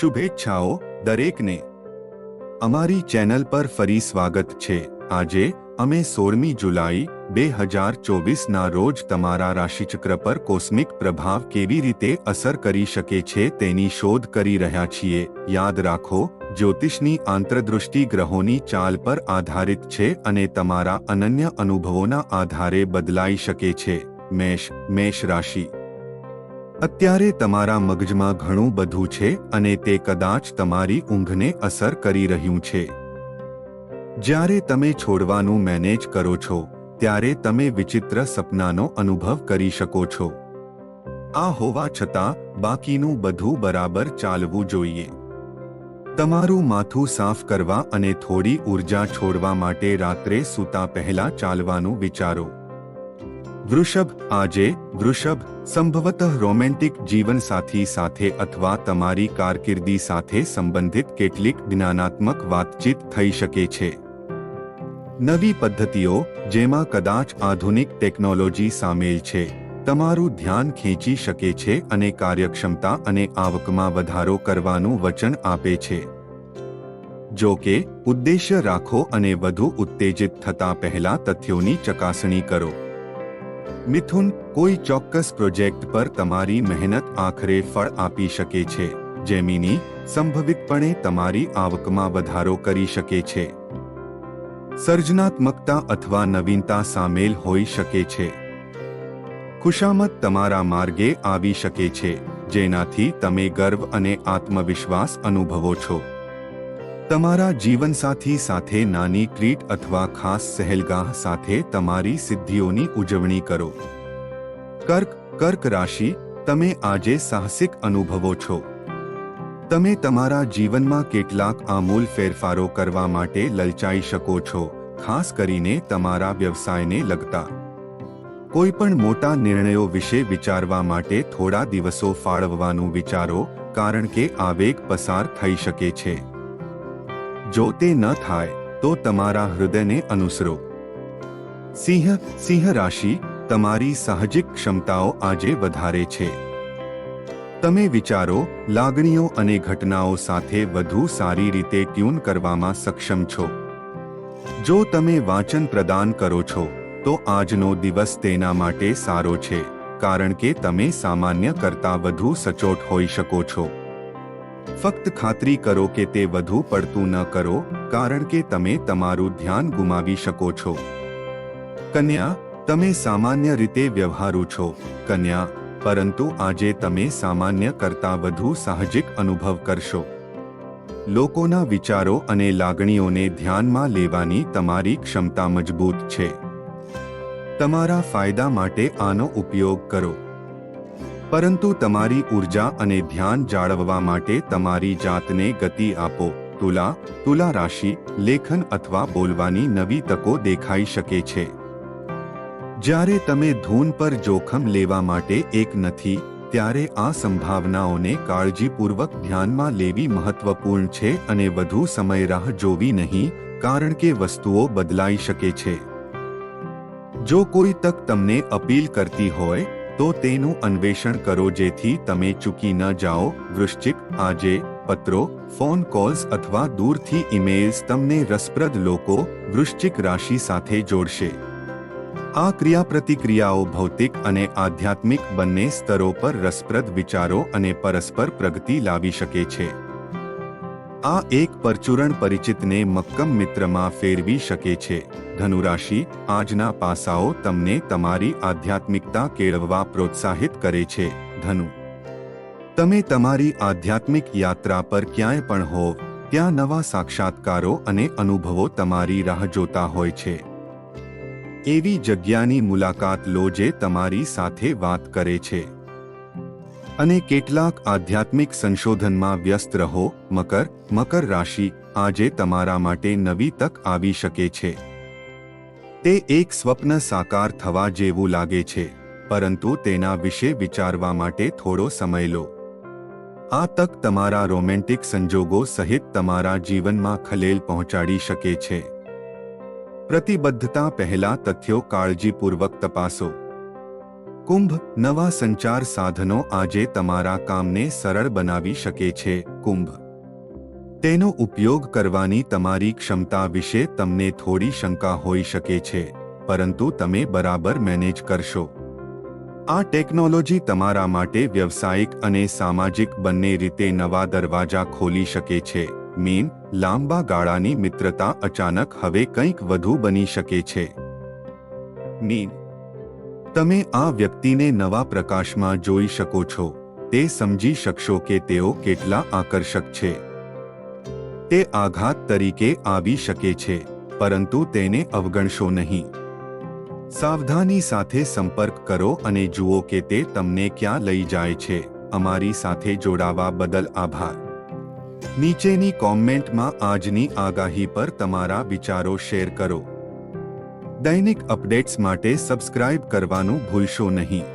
શુભેચ્છાઓ દરેકને. અમારી ચેનલ પર ફરી સ્વાગત છે. આજે, અમે સોળમી જુલાઈ, બે હજાર ચોવીસના રોજ તમારા રાશિચક્ર પર કોસ્મિક પ્રભાવ કેવી રીતે અસર કરી શકે છે તેની શોધ કરી રહ્યા છીએ. યાદ રાખો, જ્યોતિષની આંતરદૃષ્ટિ ગ્રહોની ચાલ પર આધારિત છે અને તમારા અનન્ય અનુભવોના આધારે બદલાઈ શકે છે. મેષ મેષ રાશિ. અત્યારે તમારા મગજમાં ઘણું બધું છે અને તે કદાચ તમારી ઊંઘને અસર કરી રહ્યું છે. જ્યારે તમે છોડવાનું મેનેજ કરો છો, ત્યારે તમે વિચિત્ર સપનાનો અનુભવ કરી શકો છો. આ હોવા છતાં, બાકીનું બધું બરાબર ચાલવું જોઈએ. તમારું માથું સાફ કરવા અને થોડી ઊર્જા છોડવા માટે રાત્રે સૂતા પહેલા ચાલવાનું વિચારો. વૃષભ, આજે વૃષભ, સંભવતઃ રોમેન્ટિક જીવનસાથી સાથે અથવા તમારી કારકિર્દી સાથે સંબંધિત કેટલીક જ્ઞાનાત્મક વાતચીત થઈ શકે છે. નવી પદ્ધતિઓ, જેમાં કદાચ આધુનિક ટેકનોલોજી સામેલ છે, તમારું ધ્યાન ખેંચી શકે છે અને કાર્યક્ષમતા અને આવકમાં વધારો કરવાનું વચન આપે છે. જો કે, ઉદ્દેશ્ય રાખો અને વધુ ઉત્તેજિત થતા પહેલા તથ્યોની ચકાસણી કરો. મિથુન કોઈ ચોક્કસ પ્રોજેક્ટ પર તમારી મહેનત આખરે ફળ આપી શકે છે, જેમિની સંભવિતપણે તમારી આવકમાં વધારો કરી શકે છે. સર્જનાત્મકતા અથવા નવીનતા સામેલ હોઈ શકે છે. ખુશામત તમારા માર્ગે આવી શકે છે, જેનાથી તમે ગર્વ અને આત્મવિશ્વાસ અનુભવો છો. તમારા જીવનસાથી સાથે નાની ટ્રીટ અથવા ખાસ સહેલગાહ સાથે તમારી સિદ્ધિઓની ઉજવણી કરો. કર્ક કર્ક રાશિ, તમે આજે સાહસિક અનુભવો છો. તમે તમારા જીવનમાં કેટલાક આમૂલ ફેરફારો કરવા માટે લલચાઈ શકો છો, ખાસ કરીને તમારા વ્યવસાયને લગતા. કોઈ પણ મોટા નિર્ણયો વિશે વિચારવા માટે થોડા દિવસો ફાળવવાનું વિચારો, કારણ કે આવેગ પસાર થઈ શકે છે. જો તે ન થાય, તો તમારા હૃદયને અનુસરો. સિંહ સિંહ રાશિ તમારી સાહજિક ક્ષમતાઓ આજે વધારે છે. તમે વિચારો, લાગણીઓ અને ઘટનાઓ સાથે વધુ સારી રીતે ટ્યુન કરવામાં સક્ષમ છો. જો તમે વાંચન પ્રદાન કરો છો, તો આજનો દિવસ તેના માટે સારો છે, કારણ કે તમે સામાન્ય કરતાં વધુ સચોટ હોઈ શકો છો. ફક્ત ખાતરી કરો કે તે વધુ પડતું ન કરો, કારણ કે તમે તમારું ધ્યાન ગુમાવી શકો છો. કન્યા, તમે સામાન્ય રીતે વ્યવહારુ છો, કન્યા, પરંતુ આજે તમે સામાન્ય કરતાં વધુ સાહજિક અનુભવ કરશો. લોકોના વિચારો અને લાગણીઓને ધ્યાનમાં લેવાની તમારી ક્ષમતા મજબૂત છે. તમારા ફાયદા માટે આનો ઉપયોગ કરો. પરંતુ તમારી ઊર્જા અને ધ્યાન જાળવવા માટે તમારી જાતને ગતિ આપો. તુલા તુલા રાશિ, લેખન અથવા બોલવાની નવી તકો દેખાઈ શકે છે. જ્યારે તમે ધૂન પર જોખમ લેવા માટે એક નથી, ત્યારે આ સંભાવનાઓને કાળજીપૂર્વક ધ્યાનમાં લેવી મહત્વપૂર્ણ છે અને વધુ સમય રાહ જોવી નહીં, કારણ કે વસ્તુઓ બદલાઈ શકે છે. જો કોઈ તક તમને અપીલ કરતી હોય તો તેનું અન્વેષણ કરો જેથી તમે ચૂકી ન જાઓ. વૃશ્ચિક, આજે, પત્રો, ફોન કોલ્સ અથવા દૂરથી ઇમેલ્સ તમને રસપ્રદ લોકો, વૃશ્ચિક રાશિ સાથે જોડશે. આ ક્રિયાપ્રતિક્રિયાઓ ભૌતિક અને આધ્યાત્મિક બંને સ્તરો પર રસપ્રદ વિચારો અને પરસ્પર પ્રગતિ લાવી શકે છે. આ એક પરચુરણ પરિચિતને મક્કમ મિત્રમાં ફેરવી શકે છે. ધનુરાશિ, આજના પાસાઓ તમને તમારી આધ્યાત્મિકતા કેળવવા પ્રોત્સાહિત કરે છે. ધનુ. તમે તમારી આધ્યાત્મિક યાત્રા પર ક્યાંય પણ હોવ, ત્યાં નવા સાક્ષાત્કારો અને અનુભવો તમારી રાહ જોતા હોય છે. એવી જગ્યાની મુલાકાત લો જે તમારી સાથે વાત કરે છે. અને કેટલાક આધ્યાત્મિક સંશોધનમાં વ્યસ્ત રહો, મકર મકર રાશિ, આજે તમારા માટે નવી તક આવી શકે છે. તે એક સ્વપ્ન સાકાર થવા જેવું લાગે છે, પરંતુ તેના વિશે વિચારવા માટે થોડો સમય લો. આ તક તમારા રોમેન્ટિક સંજોગો સહિત તમારા જીવનમાં ખલેલ પહોંચાડી શકે છે. પ્રતિબદ્ધતા પહેલા તથ્યો કાળજીપૂર્વક તપાસો. કુંભ, નવા સંચાર સાધનો આજે તમારા કામને સરળ બનાવી શકે છે, કુંભ. તેનો ઉપયોગ કરવાની તમારી ક્ષમતા વિશે તમને થોડી શંકા હોઈ શકે છે, પરંતુ તમે બરાબર મેનેજ કરશો. આ ટેકનોલોજી તમારા માટે વ્યવસાયિક અને સામાજિક બંને રીતે નવા દરવાજા ખોલી શકે છે, મીન, લાંબા ગાળાની મિત્રતા અચાનક હવે કંઈક વધુ બની શકે છે. મીન, તમે આ વ્યક્તિને નવા પ્રકાશમાં જોઈ શકો છો, તે સમજી શકશો કે તેઓ કેટલા આકર્ષક છે. તે આઘાત તરીકે આવી શકે છે, પરંતુ તેને અવગણશો નહીં. સાવધાની સાથે સંપર્ક કરો અને જુઓ કે તે તમને ક્યાં લઈ જાય છે. અમારી સાથે જોડાવા બદલ આભાર. નીચેની કોમેન્ટમાં આજની આગાહી પર તમારા વિચારો શેર કરો. દૈનિક અપડેટ્સ માટે સબસ્ક્રાઇબ કરવાનું ભૂલશો નહીં.